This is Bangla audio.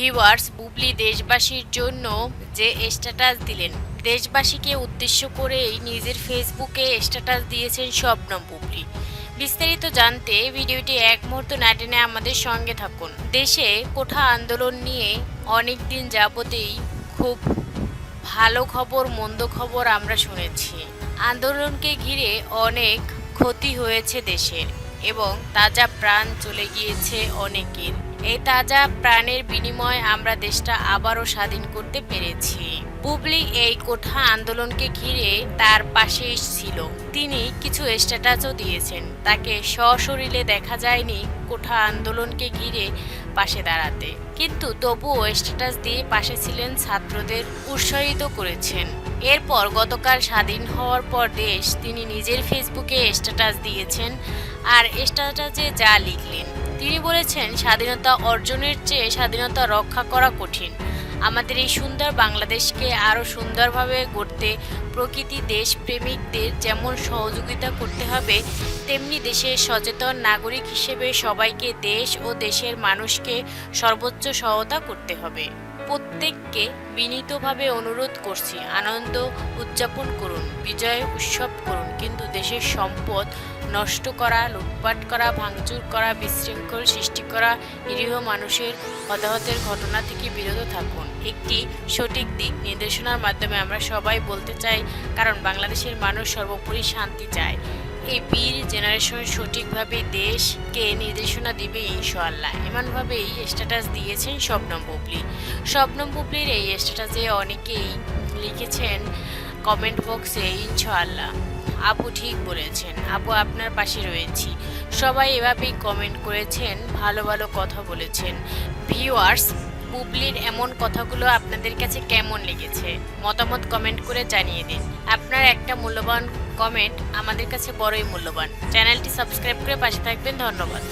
ভিউয়ার্স, বুবলি দেশবাসীর জন্য যে স্ট্যাটাস দিলেন, দেশবাসীকে উদ্দেশ্য করেই নিজের ফেসবুকে স্ট্যাটাস দিয়েছেন শবনম বুবলি। বিস্তারিত জানতে ভিডিওটি এক মুহূর্ত না টেনে আমাদের সঙ্গে থাকুন। দেশে কোঠা আন্দোলন নিয়ে অনেক দিন যাবতেই খুব ভালো খবর, মন্দ খবর আমরা শুনেছি। আন্দোলনকে ঘিরে অনেক ক্ষতি হয়েছে দেশের এবং তাজা প্রাণ চলে গিয়েছে অনেকের। এই তাজা প্রাণের বিনিময়ে আমরা দেশটা আবারও স্বাধীন করতে পেরেছি। বুবলি এই কোঠা আন্দোলনকে ঘিরে তার পাশে ছিল। তিনি কিছু স্ট্যাটাসও দিয়েছেন। তাকে সশরীরে দেখা যায়নি কোঠা আন্দোলনকে ঘিরে পাশে দাঁড়াতে। কিন্তু তবুও স্ট্যাটাস দিয়ে পাশে ছিলেন ছাত্রদের উৎসাহিত করেছেন। এরপর গতকাল স্বাধীন হওয়ার পর দেশ তিনি নিজের ফেসবুকে স্ট্যাটাস দিয়েছেন আর স্ট্যাটাসে যা লিখলেন। তিনি বলেছেন, স্বাধীনতা অর্জনের চেয়ে স্বাধীনতা রক্ষা করা কঠিন। আমাদের এই সুন্দর বাংলাদেশকে আরও সুন্দরভাবে গড়তে প্রকৃতি দেশপ্রেমিকদের যেমন সহযোগিতা করতে হবে, তেমনি দেশের সচেতন নাগরিক হিসেবে সবাইকে দেশ ও দেশের মানুষকে সর্বোচ্চ সহায়তা করতে হবে। প্রত্যেককে বিনীতভাবে অনুরোধ করছি, আনন্দ উদযাপন করুন, বিজয় উৎসব করুন, কিন্তু দেশের সম্পদ নষ্ট করা, লুটপাট করা, ভাঙচুর করা, বিশৃঙ্খল সৃষ্টি করা, নিরীহ মানুষের হতাহতের ঘটনা থেকে বিরত থাকুন। একটি সঠিক দিক নির্দেশনার মাধ্যমে আমরা সবাই বলতে চাই, কারণ বাংলাদেশের মানুষ সর্বোপরি শান্তি চায়। এই বীর জেনারেশন সঠিকভাবে দেশকে নির্দেশনা দিবে ইনশাআল্লাহ। এমনভাবেই স্ট্যাটাস দিয়েছেন শবনম বুবলি। শবনম বুবলির এই স্ট্যাটাসে অনেকেই লিখেছেন কমেন্ট বক্সে ইনশাআল্লাহ। আপু ঠিক বলেছেন আপু আপনার পাশে রয়েছি। সবাই এভাবেই কমেন্ট করেছেন, ভালো ভালো কথা বলেছেন। ভিউয়ার্স বুবলির এমন কথাগুলো আপনাদের কাছে কেমন লেগেছে? মতামত কমেন্ট করে জানিয়ে দিন। আপনার একটা মূল্যবান কমেন্ট আমাদের কাছে বড়ই মূল্যবান। চ্যানেলটি সাবস্ক্রাইব করে পাশে থাকবেন ধন্যবাদ।